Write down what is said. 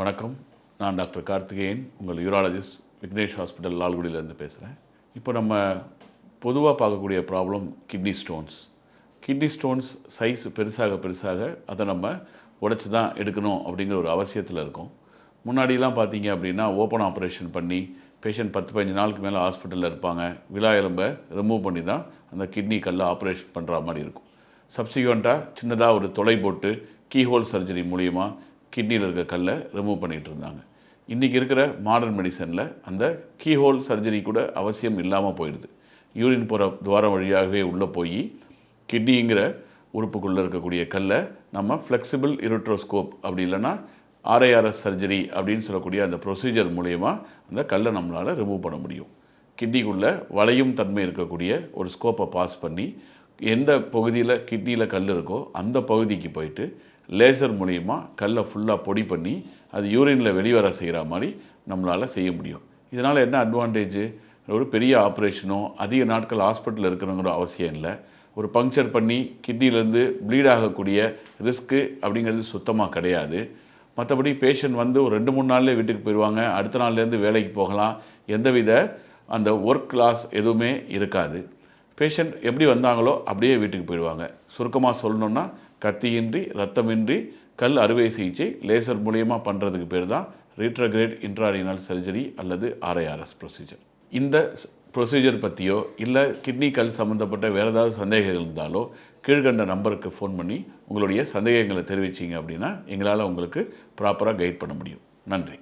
வணக்கம். நான் டாக்டர் கார்த்திகேயன். உங்கள் யூராலஜிஸ்ட் விக்னேஷ் ஹாஸ்பிட்டல் லால்குடியிலேருந்து பேசுகிறேன் இப்போ நம்ம பொதுவாக பார்க்கக்கூடிய problem kidney stones. Kidney stones size பெருசாக பெருசாக அதை நம்ம உடச்சி தான் எடுக்கணும் அப்படிங்கிற ஒரு அவசியத்தில் இருக்கும். முன்னாடிலாம் பார்த்தீங்க அப்படின்னா ஓப்பன் ஆப்ரேஷன் பண்ணி பேஷண்ட் பத்து பதினஞ்சு நாளுக்கு மேலே ஹாஸ்பிட்டலில் இருப்பாங்க. விழா எலும்பை ரிமூவ் பண்ணி தான் அந்த கிட்னி கல்லை ஆப்ரேஷன் பண்ணுற மாதிரி இருக்கும். சப்சிக்வெண்ட்டாக சின்னதாக ஒரு தொலை போட்டு கீஹோல் சர்ஜரி மூலியமாக கிட்னியில் இருக்க கல்லை ரிமூவ் பண்ணிகிட்டு இருந்தாங்க. இன்றைக்கி இருக்கிற மாடர்ன் மெடிசனில் அந்த கீஹோல் சர்ஜரி கூட அவசியம் இல்லாமல் போயிடுது. யூரின் போகிற துவாரம் வழியாகவே உள்ளே போய் கிட்னிங்கிற உறுப்புக்குள்ளே இருக்கக்கூடிய கல்லை நம்ம ஃப்ளெக்சிபிள் இருட்ரோஸ்கோப் அப்படி இல்லைன்னா ஆர்ஐஆர்எஸ் சர்ஜரி அப்படின்னு சொல்லக்கூடிய அந்த ப்ரொசீஜர் மூலயமா அந்த கல்லை நம்மளால் ரிமூவ் பண்ண முடியும். கிட்னிக்குள்ளே வளையும் தன்மை இருக்கக்கூடிய ஒரு ஸ்கோப்பை பாஸ் பண்ணி எந்த பகுதியில் கிட்னியில் கல் இருக்கோ அந்த பகுதிக்கு போயிட்டு லேசர் மூலிமா கல்லை ஃபுல்லாக பொடி பண்ணி அது யூரினில் வெளிவர செய்கிற மாதிரி நம்மளால் செய்ய முடியும். இதனால் என்ன அட்வான்டேஜ் ஒரு பெரிய ஆப்ரேஷனோ அதிக நாட்கள் ஹாஸ்பிட்டலில் இருக்கணுங்கிற அவசியம் இல்லை. ஒரு பங்க்சர் பண்ணி கிட்னிலேருந்து ப்ளீட் ஆகக்கூடிய ரிஸ்க்கு அப்படிங்கிறது சுத்தமாக கிடையாது. மற்றபடி பேஷண்ட் வந்து ஒரு ரெண்டு மூணு நாள்லேயே வீட்டுக்கு போயிடுவாங்க அடுத்த நாள்லேருந்து வேலைக்கு போகலாம். எந்தவித அந்த ஒர்க் லாஸ் எதுவுமே இருக்காது. பேஷண்ட் எப்படி வந்தாங்களோ அப்படியே வீட்டுக்கு போயிடுவாங்க சுருக்கமாக சொல்லணுன்னா கத்தியின்றி ரத்தமின்றி கல் அறுவை சிகிச்சை லேசர் மூலியமாக பண்ணுறதுக்கு பேர் தான் ரீட்ரகிரேட் இன்ட்ராடினல் சர்ஜரி அல்லது ஆர்ஐஆர்எஸ் ப்ரொசீஜர் இந்த ப்ரொசீஜர் பற்றியோ இல்லை கிட்னி கல் சம்மந்தப்பட்ட வேறு ஏதாவது சந்தேகங்கள் இருந்தாலோ கீழ்கண்ட நம்பருக்கு ஃபோன் பண்ணி உங்களுடைய சந்தேகங்களை தெரிவிச்சிங்க அப்படின்னா எங்களால் உங்களுக்கு ப்ராப்பராக கைட் பண்ண முடியும். நன்றி.